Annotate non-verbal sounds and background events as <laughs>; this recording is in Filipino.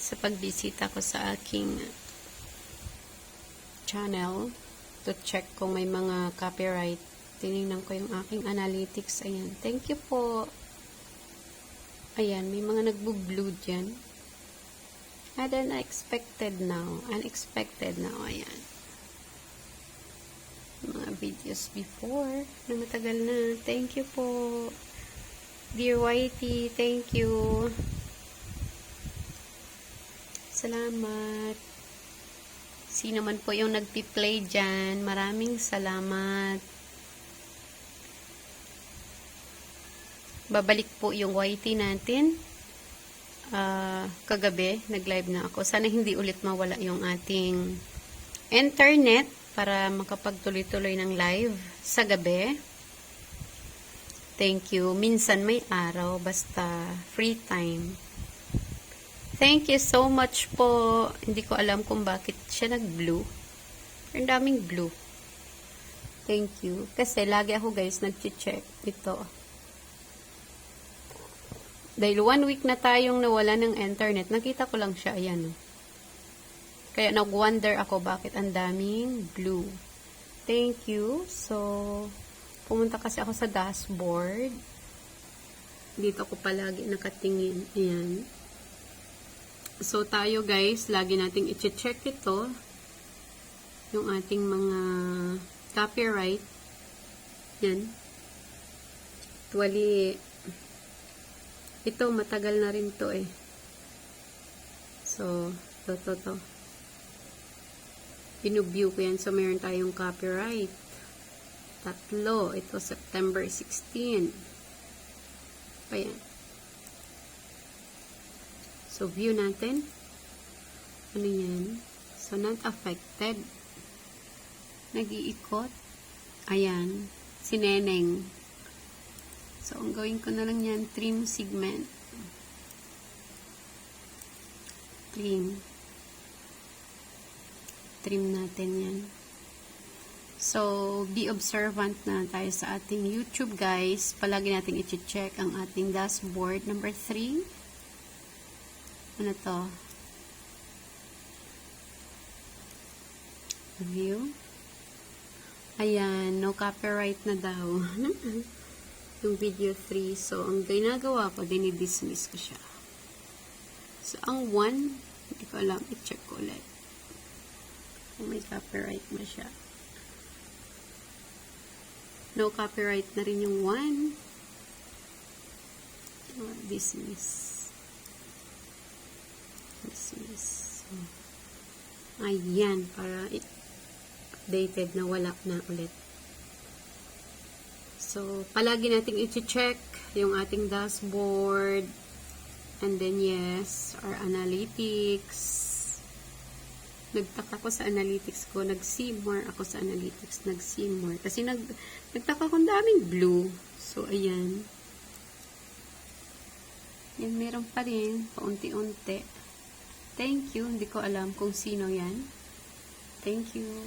sa pagbisita ko sa aking channel to check kung may mga copyright. Tinignan ko yung aking analytics. Ayan. Thank you po. Ayan, may mga nagbo-blue dyan. And then, expected now. Unexpected now. Ayan. Mga videos before na matagal na. Thank you po. Dear Whitey, thank you. Salamat. Sino man po yung nagpi-play dyan, maraming salamat. Babalik po yung YT natin. Ah, kagabi, nag-live na ako. Sana hindi ulit mawala yung ating internet para makapagtuloy-tuloy ng live sa gabi. Thank you. Minsan may araw, basta free time. Thank you so much po. Hindi ko alam kung bakit siya nag-blue. Ang daming blue. Thank you. Kasi lagi ako guys nag-check ito. Dahil one week na tayong nawala ng internet, nakita ko lang siya. Ayan. oh. Kaya nag-wonder ako bakit ang daming blue. Thank you. So, pumunta kasi ako sa dashboard. Dito ako palagi nakatingin. Ayan. So, tayo guys, lagi nating i-check ito. Yung ating mga copyright. Yan. Actually, ito, matagal na rin to eh. So, to, to, to. Pinubview ko yan. So, meron tayong copyright. Tatlo. Ito, September 16. Pa yan. So, view natin. Ano yan? So, not affected. Nag-iikot. Ayan. Sineneng. So, ang gawin ko na lang yan, trim segment. Trim. Trim natin yan. So, be observant na tayo sa ating YouTube, guys. Palagi natin i-check ang ating dashboard. Number 3. Ano? View. Ayan, no copyright na daw. <laughs> yung video 3. So, ang ginagawa ko, dinidismiss ko siya. So, ang 1, hindi ko alam, i-check ko ulit. Kung may copyright ba siya. No copyright na rin yung 1. Oh, dismiss. So, ayan, para updated na wala na ulit. So, palagi nating i-check yung ating dashboard. And then, yes, our analytics. Nagtaka ko sa analytics ko. Nag-see more ako sa analytics. Nag-see more. Kasi nag, nagtaka ko daming blue. So, ayan. Yan, meron pa rin. Paunti-unti. Thank you. Hindi ko alam kung sino yan. Thank you.